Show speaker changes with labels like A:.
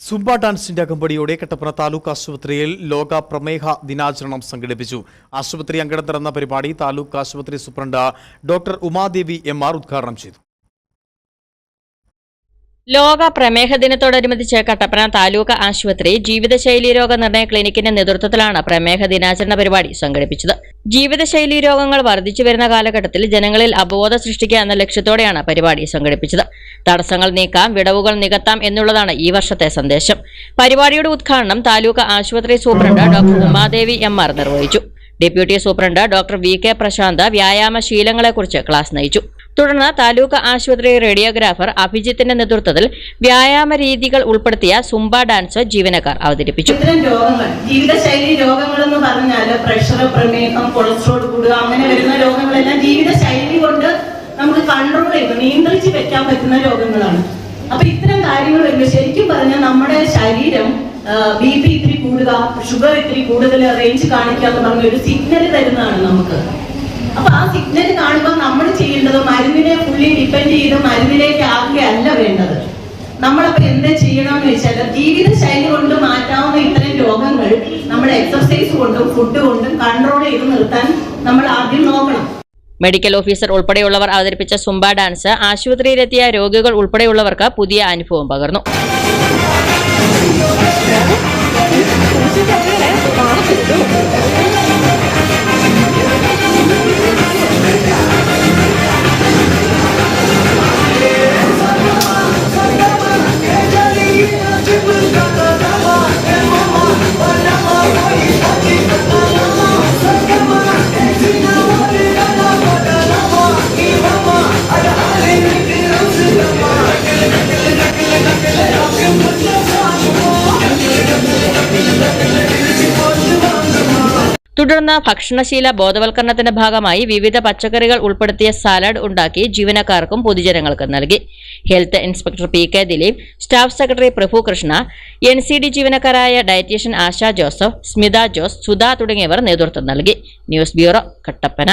A: Zumba ഡാൻസിന്റെ അകമ്പടിയോടെ കട്ടപ്പന താലൂക്ക് ആശുപത്രിയിൽ ലോക പ്രമേഹ ദിനാചരണം സംഘടിപ്പിച്ചു. ആശുപത്രി അങ്കണം തുറന്ന പരിപാടി താലൂക്ക് ആശുപത്രി superintendent doctor Umadevi M R ഉദ്ഘാടനം ചെയ്തു.
B: ലോക പ്രമേഹ ദിനത്തോടനുബന്ധിച്ച് കട്ടപ്പന താലൂക്ക് ആശുപത്രി ജീവിതശൈലി രോഗ നിർണയ ക്ലിനിക്കിന്റെ നേതൃത്വത്തിലാണ് പ്രമേഹ ദിനാചരണ പരിപാടി സംഘടിപ്പിച്ചത്. ജീവിതശൈലി രോഗങ്ങൾ വർദ്ധിച്ചു വരുന്ന കാലഘട്ടത്തിൽ ജനങ്ങളിൽ അവബോധം സൃഷ്ടിക്കുക എന്ന ലക്ഷ്യത്തോടെയാണ് പരിപാടി സംഘടിപ്പിച്ചത്. തടസ്സങ്ങൾ നീക്കാം വിടവുകൾ നികത്താം എന്നുള്ളതാണ് ഈ വർഷത്തെ സന്ദേശം. പരിപാടിയുടെ ഉദ്ഘാടനം താലൂക്ക് ആശുപത്രി superintendent doctor Umadevi M. R. നിർവഹിച്ചു. Deputy superintendent doctor V. K. Prashanth വ്യായാമ ശീലങ്ങളെക്കുറിച്ച് ക്ലാസ് നയിച്ചു. തുടർന്ന് താലൂക്ക് ആശുപത്രി റേഡിയോഗ്രാഫർ അഭിജിത്തിന്റെ നേതൃത്വത്തിൽ വ്യായാമ രീതികൾ ഉൾപ്പെടുത്തിയ സുംബ ഡാൻസ് ജീവനക്കാർ അവതരിപ്പിച്ചു.
C: ഇത്തരം രോഗങ്ങൾ ജീവിതശൈലി രോഗങ്ങൾ എന്ന് പറഞ്ഞാൽ പ്രഷർ പ്രമേഹം കൊളസ്ട്രോൾ കൂടുക അങ്ങനെ വരുന്ന രോഗങ്ങളെല്ലാം ജീവിതശൈലി കൊണ്ട് നമുക്ക് കൺട്രോൾ ചെയ്ത് നിയന്ത്രിച്ച് വെക്കാൻ പറ്റുന്ന രോഗങ്ങളാണ്. അപ്പൊ ഇത്തരം കാര്യങ്ങൾ വരുമ്പോൾ ശരിക്കും പറഞ്ഞാൽ നമ്മുടെ ശരീരം ബി പി ഇത്തിരി കൂടുക ഷുഗർ ഇത്തിരി കൂടുതൽ റേഞ്ച് കാണിക്കുക എന്ന് പറഞ്ഞ ഒരു സിഗ്നൽ തരുന്നതാണ് നമുക്ക്. ഡിപ്പെൻഡ് ചെയ്ത് മരുന്നിലേക്ക് ആകുകയല്ല വേണ്ടത്. നമ്മളപ്പോ എന്താ ചെയ്യണമെന്ന് വെച്ചാൽ ജീവിതശൈലി കൊണ്ട് മാറ്റാവുന്ന ഇത്തരം രോഗങ്ങൾ നമ്മൾ എക്സർസൈസ് കൊണ്ടും ഫുഡ് കൊണ്ടും കൺട്രോൾ ചെയ്ത് നിർത്താൻ നമ്മൾ ആദ്യം നോക്കണം.
B: മെഡിക്കൽ ഓഫീസർ ഉൾപ്പെടെയുള്ളവർ അവതരിപ്പിച്ച സുംബ ഡാൻസ് ആശുപത്രിയിലെത്തിയ രോഗികൾ ഉൾപ്പെടെയുള്ളവർക്ക് പുതിയ അനുഭവം പകർന്നു. തുടർന്ന് ഭക്ഷണശീല ബോധവൽക്കരണത്തിന്റെ ഭാഗമായി വിവിധ പച്ചക്കറികൾ ഉൾപ്പെടുത്തിയ സാലഡ് ഉണ്ടാക്കി ജീവനക്കാർക്കും പൊതുജനങ്ങൾക്കും നൽകി. Health inspector P K Dileep staff secretary Prabhu Krishna N C D ജീവനക്കാരായ dietician Asha Joseph Smitha Jose Sudha തുടങ്ങിയവർ നേതൃത്വം നൽകി. News bureau Kattappana.